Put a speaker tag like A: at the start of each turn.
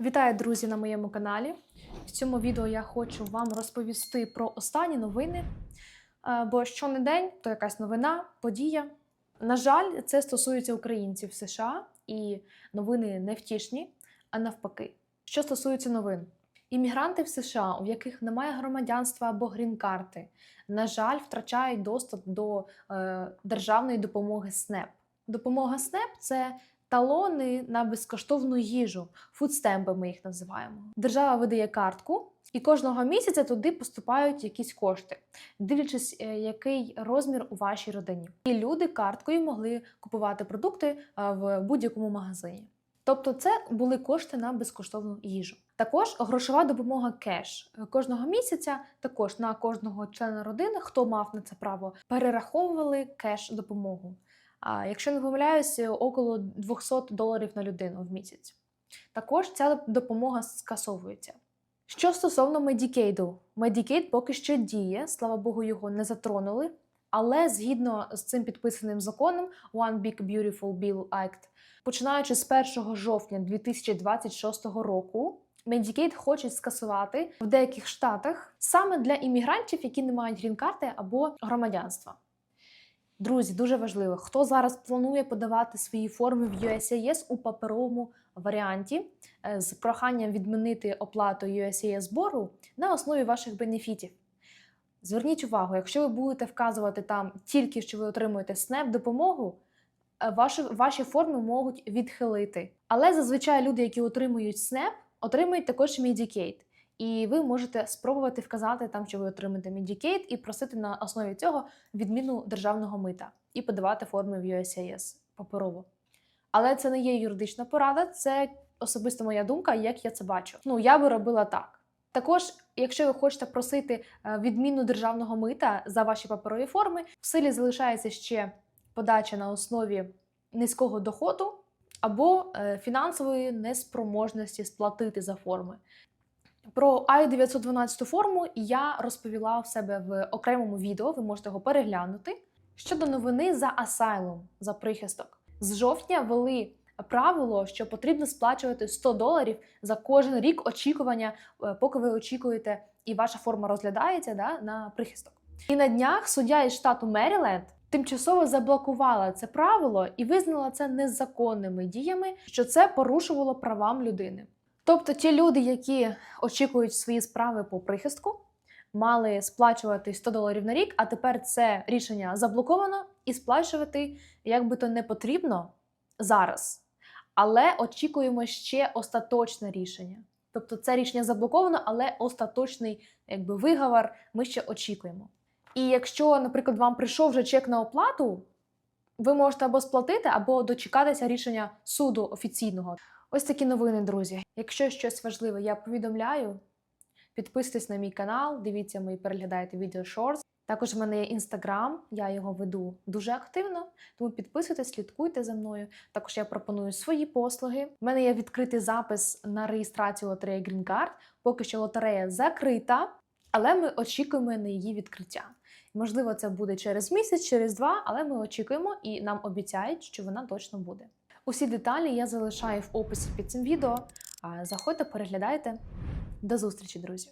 A: Вітаю, друзі, на моєму каналі. В цьому відео я хочу вам розповісти про останні новини. Е, Бо що не день, то якась новина, подія. На жаль, це стосується українців в США, і новини не втішні, а навпаки. Що стосується новин, іммігранти в США, у яких немає громадянства або грін-карти, на жаль, втрачають доступ до е, державної допомоги СНЕП. Допомога СНЕП це талони на безкоштовну їжу, фудстемпи ми їх називаємо. Держава видає картку, і кожного місяця туди поступають якісь кошти, дивлячись, е, який розмір у вашій родині. І люди карткою могли купувати продукти е, в будь-якому магазині. Тобто, це були кошти на безкоштовну їжу. Також грошова допомога кеш Е, кожного місяця. Також на кожного члена родини, хто мав на це право, перераховували кеш допомогу. А якщо не помиляюсь, около 200 доларів на людину в місяць. Також ця допомога скасовується. Що стосовно Медікейду, Медікейд поки що діє, слава Богу, його не затронули. Але згідно з цим підписаним законом One Big Beautiful Bill Act, починаючи з 1 жовтня 2026 року, Medicaid хочуть скасувати в деяких штатах саме для іммігрантів, які не мають грін-карти або громадянства. Друзі, дуже важливо, хто зараз планує подавати свої форми в USAS у паперовому варіанті е, з проханням відмінити оплату USAS збору на основі ваших бенефітів. Зверніть увагу, якщо ви будете вказувати там тільки, що ви отримуєте SNAP допомогу, е, ваші, ваші форми можуть відхилити. Але зазвичай люди, які отримують SNAP, отримують також Medicaid. І ви можете спробувати вказати там, що ви отримаєте Medicaid, і просити на основі цього відміну державного мита і подавати форми в USAS паперово. Але це не є юридична порада, це особисто моя думка, як я це бачу. Ну, я би робила так. Також, якщо ви хочете просити е, відміну державного мита за ваші паперові форми, в силі залишається ще подача на основі низького доходу або е, фінансової неспроможності сплатити за форми. Про I-912 форму я розповіла в себе в окремому відео, ви можете його переглянути. Щодо новини за Asylum, за прихисток. З жовтня ввели правило, що потрібно сплачувати 100 доларів за кожен рік очікування, е, поки ви очікуєте, і ваша форма розглядається да, на прихисток. І на днях суддя із штату Меріленд тимчасово заблокувала це правило і визнала це незаконними діями, що це порушувало правам людини. Тобто ті люди, які очікують свої справи по прихистку, мали сплачувати 100 доларів на рік, а тепер це рішення заблоковано і сплачувати як би то не потрібно зараз. Але очікуємо ще остаточне рішення. Тобто це рішення заблоковано, але остаточний якби, виговор ми ще очікуємо. І якщо, наприклад, вам прийшов вже чек на оплату, ви можете або сплатити, або дочекатися рішення суду офіційного. Ось такі новини, друзі. Якщо щось важливе, я повідомляю. Підписуйтесь на мій канал, дивіться мої переглядайте відео шортс. Також в мене є інстаграм, я його веду дуже активно, тому підписуйтесь, слідкуйте за мною. Також я пропоную свої послуги. В мене є відкритий запис на реєстрацію лотереї Green Card. Поки що лотерея закрита, але ми очікуємо на її відкриття. Можливо, це буде через місяць, через два, але ми очікуємо і нам обіцяють, що вона точно буде. Усі деталі я залишаю в описі під цим відео. Заходьте, переглядайте. До зустрічі, друзі!